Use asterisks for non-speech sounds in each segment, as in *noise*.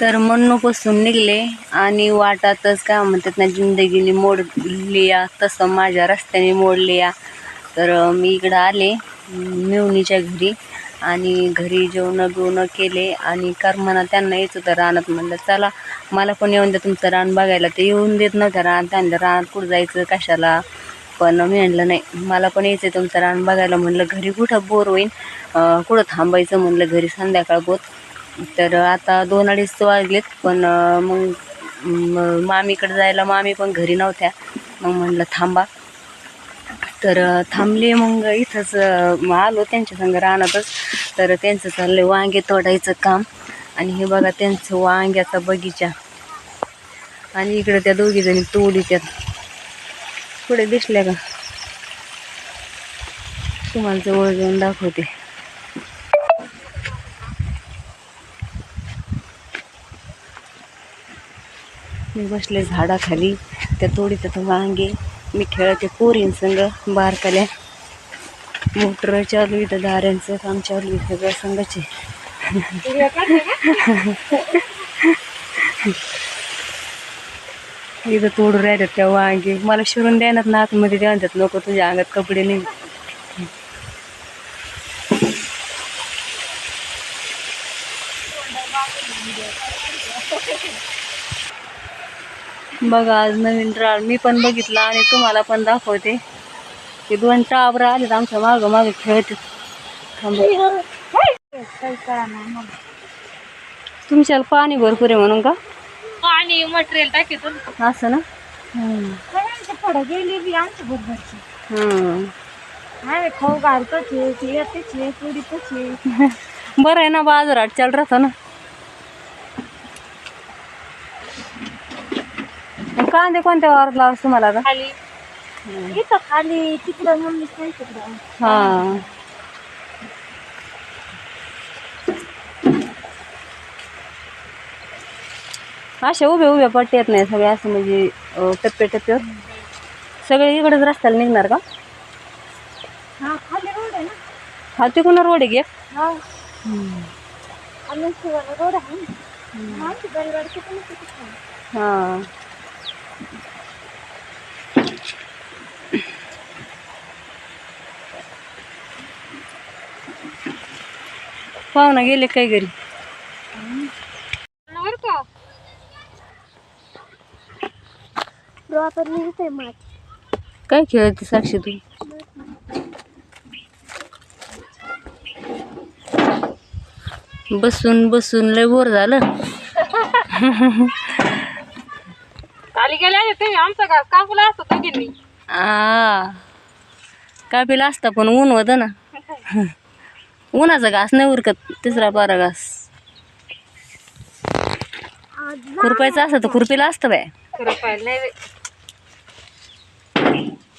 तर मन्नूपासून निघले आणि वाटातच काय म्हणतात ना जिंदगीने मोडली या तसं माझ्या रस्त्याने मोडली या तर मी इकडं आले मिवणीच्या घरी आणि घरी जेवणं बिवणं केले आणि करमना त्यांना येत होतं रानात म्हणलं चला मला पण येऊन द्या तुमचं रान बघायला. ते येऊन देत नव्हतं रान त्यांना रानात कुठं जायचं कशाला? पण मी म्हणलं नाही मला पण यायचं आहे तुमचं रान बघायला. म्हणलं घरी कुठं बोर होईन? कुठं थांबायचं? म्हणलं घरी संध्याकाळ बोत तर आता दोन अडीच वाजलेत पण मग मामीकडे जायला मामी पण घरी नव्हत्या. मग म्हणलं थांबा. तर थांबले मग इथंच आलो त्यांच्या संग रानातच. तर त्यांचं चाललं वांगे तोडायचं काम. आणि हे बघा त्यांचं वांग्याचा बगीचा. आणि इकडे त्या दोघी जणी पुढे दिसल्या का? तुम्हाला जवळ जाऊन दाखवते. मी बसले झाडाखाली. त्या तोडीत वांगे मी खेळते पोरीं संग बारकाल्या. मोटर चालू इथं दाऱ्यांचं काम चालू आहे सगळं संघाचे. इथं तोडून राहतात त्या वांगे. मला शिरून द्यायनात ना आतमध्ये द्या म्हणतात नको तुझ्या अंगात कपडे नाही. बघा आज नवीन राळ मी पण बघितला आणि तुम्हाला पण दाखवते. ते दोन टाबर आलेत आमच्या मागं मागं खेळत. तुमच्याला पाणी भरपूर आहे म्हणून का? पाणी मटेरियल टाकीतून असं ना? हम्म. पुढे गेली आमच्या खाऊ घालतोच येतेच. बरं आहे ना बाजारात चाल राहतो ना? मग कांदे कोणत्या वारात लावस तुम्हाला आता? खाली. इथं खाली तिकडं मम्मी काय तिकडं. हा. अशा उभ्या उभ्या पट्ट्या येत नाही सगळे असं म्हणजे अं, टप्प्या टप्प्यावर. सगळे इकडेच रस्त्याला निघणार का? हा खाली रोड आहे ना. हा तिकडून रोड आहे की एक? हा. आणि शिवाला रोड आहे ना. आमची बैलगाडी तिकडून किती छान. हा. पाहुणा गेले काय घरी? काय खेळते साक्षी तू? बसून बसून लय बोर झालं. खाली गेले आहे तुम्ही आमचा का काकूला असतो दोघींनी. आ कापीला असता पण ऊन होतं ना. *laughs* उन्हाचा घास नाही उरकत तिसरा बारा घास. खुरपायचं असतं तर खुरपीला असतं बाय खरं पाहिलं नाही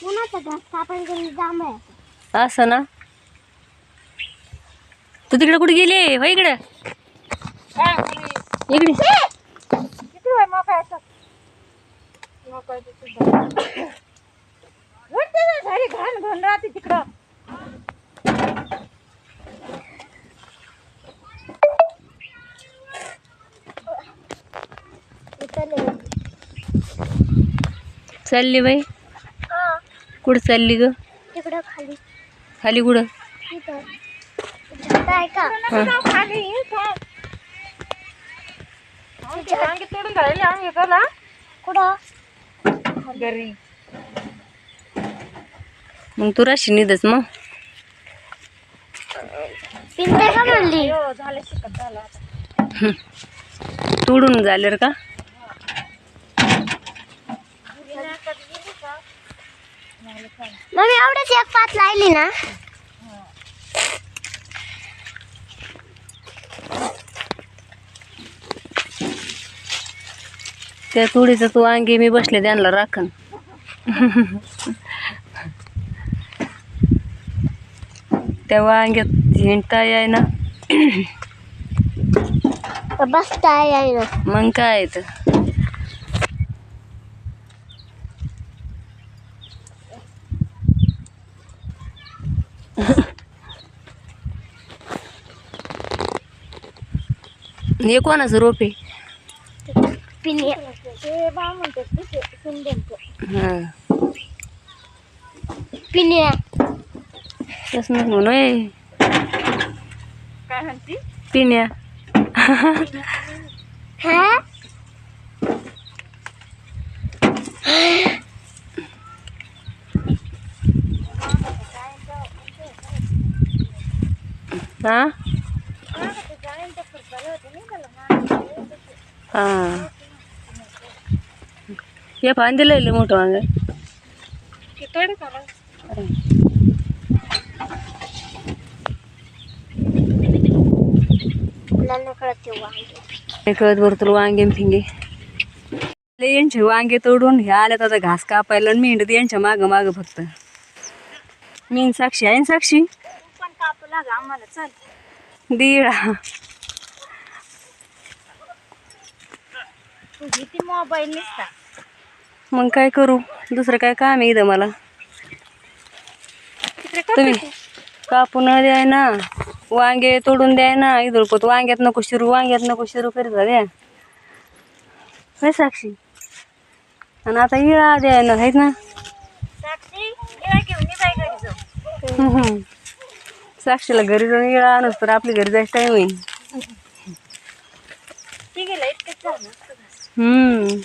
उन्हाचा घास कापायला करून जांभ आहे असं ना? तू तिकडे कुठे गेली? हो इकडे. काय इकडे किती ना घाण घाण राहते तिकडं. चालली बाई? कुठं चालली ग? तिकडं खाली. खाली कुठं? का? तोडून मग तू राशी निदच मग? पिंटे का म्हणली झाले शिकत झाला आता. तोडून झाल्यावर का? मम्मी एवढंच एक पात लायली ना. त्या तुडीचं तू अंगी मी बसले त्यांना राखण. त्या वांग्यात हिंडता याय ना. बसता आहे ना. मग काय तर? हे कोणाचं रोप आहे पिनिया ते बा म्हणतात ते सुंदरचं हां पिनिया तसं नको म्हणू ए काय म्हणती पिण्या हा हां हां. हे पान दिलं मोठं वांग कळत बरं तुला वांगे फिंगे. यांचे वांगे तोडून हे आल्यात आता घास कापायला मेंढत यांच्या मागं मागं फक्त. मीन साक्षी आहे साक्षी? पण कापू लागा आम्हाला चल. दीडा. मोबाईल निसता. मग काय करू? दुसरं काय काम आहे इथं मला? तिकडे तुम्ही कापून द्याय ना. वांगे तोडून द्याय ना. इथं पोत वांग्यात नको शिरू वांग्यात नको शिरू करीत द्या. काय साक्षी? आणि आता इळा द्याय ना आहेत ना? साक्षी इळा घेऊन ये बाई घरी जाऊ हम्म. साक्षीला घरी जाऊन इळा आणस तर आपली घरी जायचं टाईम होईल गेलं इतकंच झालं हम्म.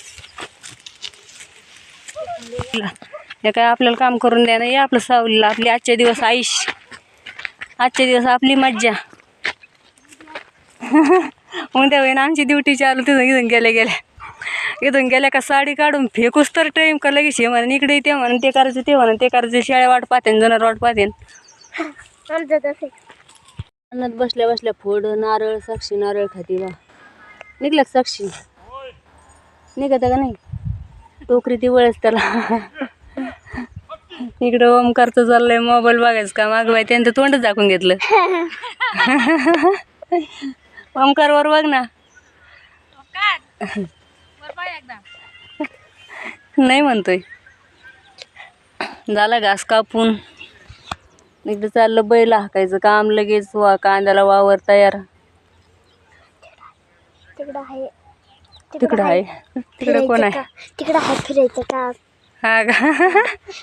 हे काय आपल्याला काम करून द्या ना या आपलं सावलीला आपली आजचे दिवस आयुष आजचे दिवस आपली मज्जा. उद्या होईन आमची ड्युटी चालू तिथून इथून गेल्या गेल्या. इथून गेल्या का साडी काढून फेकूस तर टाईम का लगेच? हे म्हणून इकडे ते म्हणून ते करायचं ते म्हणून ते करायचं शेळ्या वाट पाहते जनावर वाट पाहते आमचं तसं अन्नात बसल्या बसल्या फोड नारळ साक्षी नारळ खाती बा. निघलं साक्षी? निघत का नाही? टोकरी ती वळस त्याला. इकडं ओमकारचं चाललंय मोबाईल बघायचं का मागवाय त्यांचं तोंडच दाखवून घेतलं. ओमकार वर बघ ना. नाही म्हणतोय. झाला घास कापून. एकदा चाललं बैल हाकायचं काम लगेच वा कांद्याला वावर तयार. तिकडं आहे. तिकडं आहे. तिकडं कोण आहे? तिकडं आहे फिरायचं का? हा का?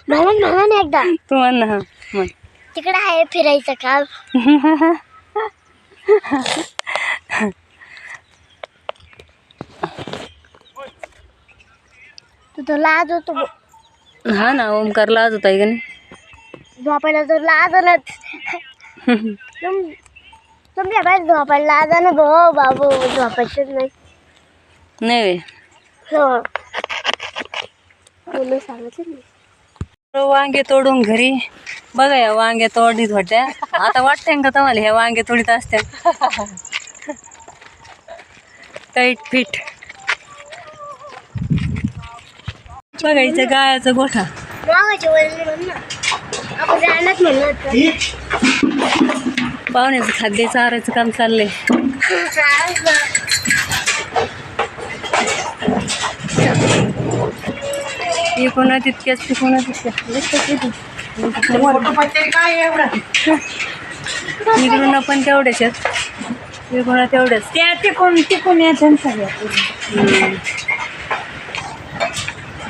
म्हणा म्हणा ना एकदा. तू म्हण ना हा म्हण. तिकडं आहे फिरायचं का? तू तर लाज होतो. हा ना ओमकार लाज होता आहे का नाही? झोपायला तर लाजनच तुम *laughs* तुमच्या बाहेर झोपायला लाजा भाऊ बाबू झोपायचंच नाही. नाही हो. सांगितलं वांगे तोडून घरी. बघा या वांगे तोडीत होत्या. आता वाटतंय का तुम्हाला ह्या वांगे तोडीत असत्या टाईट फिट. बघायचं गायाचं गोठा. वडील ना. आपण म्हणलं पाहुण्याचं खाद्य चारायचं काम चाललंय. कोणा तितक्याच ते कोणा तितक्याच इकडून पण तेवढ्याच हे कोणा तेवढ्याच त्या तिकून तिकून येतं सगळ्या.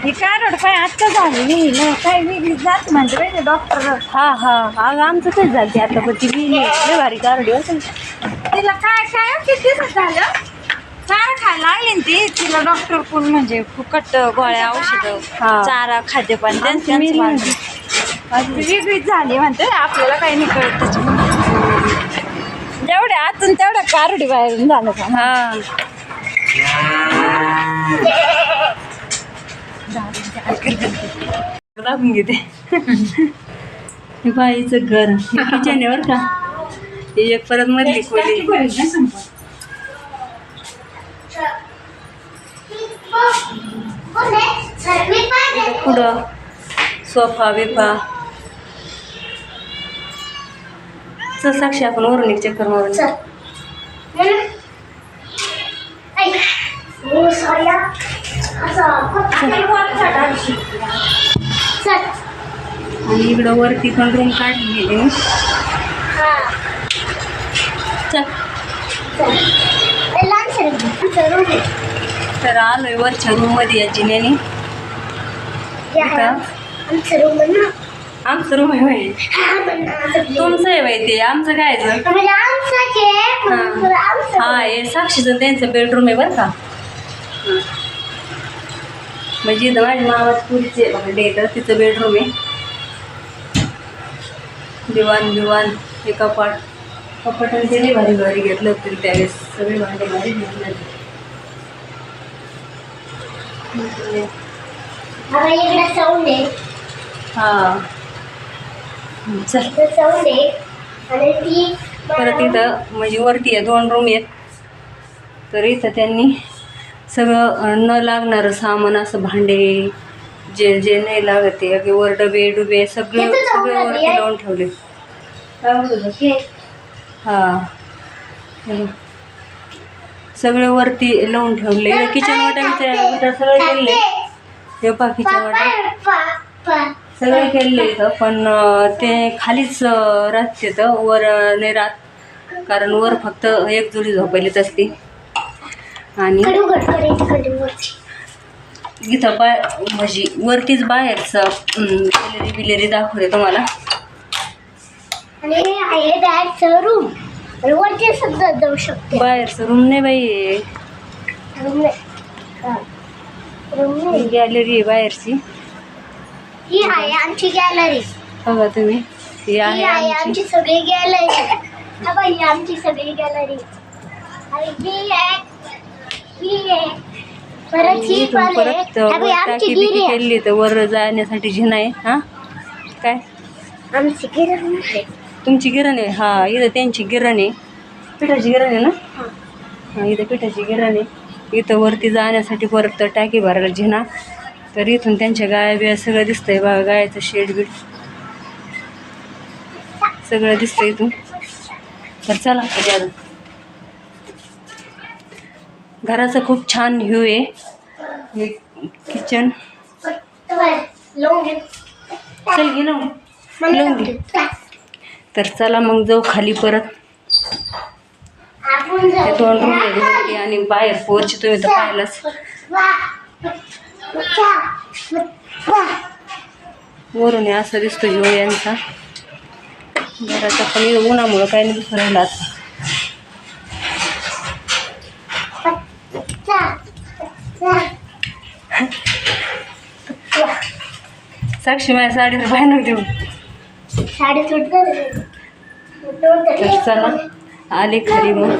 ही कारड काय आत्ता झाली ना काय वेगळी जात म्हणते पाहिजे डॉक्टर हा हा. अगं आमचं तेच झालं ते आता पण ती लय भारी कारडी होतं तिला काय काय किती दिवस झालं? चारा खायला लागली ना ती? तिला डॉक्टर कोण म्हणजे फुकट गोळ्या औषधं हा. चारा खाद्यपान त्यांचं आमची मेली त्यांचं माझी. ती वेगळीच झाली म्हणते. आपल्याला काही नाही कळत त्याच्यामध्ये. जेवढ्या आतून तेवढ्या कारडी बाहेरून झालं का? हा. *laughs* दाबून घेते हे बाईचं घर किचन आहे बरं का. हे एक परत मधली खोली पुढं सोफा बिफा. चल साक्षी आपण वरून एक चक्कर मारून सॉरी आणि इकडं वरती पण रूम काढली गेली तर आलोय वरच्या रूममध्ये या जिन्याने. आमचं रूम आहे. हा. तुमचं आहे बाई ते. आमचं काय आहे? म्हणजे आहे हा. हे साक्षीचं त्यांचं बेडरूम आहे बरं का. म्हणजे इथं माझ्या मामाच पुरीचे आहे बघा डेटर तिचं बेडरूम आहे. दिवाण दिवाण हे कपाट. कपाट आणि ते लई भारी भारी घेतलं होतं त्यावेळेस. सगळे भांडे भारी घेतले हा. परत इथं म्हणजे वरती आहे दोन रूम आहेत. तर इथं त्यांनी सगळं न लागणारं सामान असं भांडे जे जे नाही लागत ते अगदी वर डबे डुबे सगळे सगळे आहे. लावून ठेवले? हे. सगळे वरती लावून ठेवले. किचन वाटा सगळे केले पा किचन वाटा. सगळे केले इथं पण ते खालीच राहते तर वर नाही राहत. कारण वर फक्त एक जोडी झोपायलीच असते आणि इथं बाय म्हणजे वरतीच बाहेरचं गॅलरी बिलेरी दाखवते तुम्हाला. आणि हे आहे बॅगचं रूम वरती सुद्धा जाऊ शकते. बाहेरचं रूम नाही बाई. रूम नाही. गॅलरी आहे बाहेरची. ही आहे आमची गॅलरी बघा तुम्ही. ही आहे आमची. सगळी गॅलरी आमची सगळी गॅलरी आणि ही आहे परत इथून परत. वर केली तर वर जाण्यासाठी जिना आहे हा? काय? आमची गिरण तुमची गिरण आहे हा इथं त्यांची गिरण आहे पिठाची गिरण आहे ना? हा. हा इथं पिठाची गिरण आहे इथं वरती जाण्यासाठी परत टाकी भरायला जिना तर इथून त्यांच्या गाया बिया सगळं दिसतंय बघा गायाचं शेड बीड. सगळं दिसतंय इथून. तर चला घराचा खूप छान व्ह्यू आहे. हे किचन. चल घे ना तर चला मग जाऊ खाली परत. दोन रूम वरती आणि बाहेर पोरची तुम्ही तर पाहिलाच. वरून असं दिसतो जीव यांचा. घराचा पण उन्हामुळं काही नाही दिसून राहिला आता वा. वा. साक्षी माझ्या साडीवर बाहेर देऊ साडी चला आले खाली मग.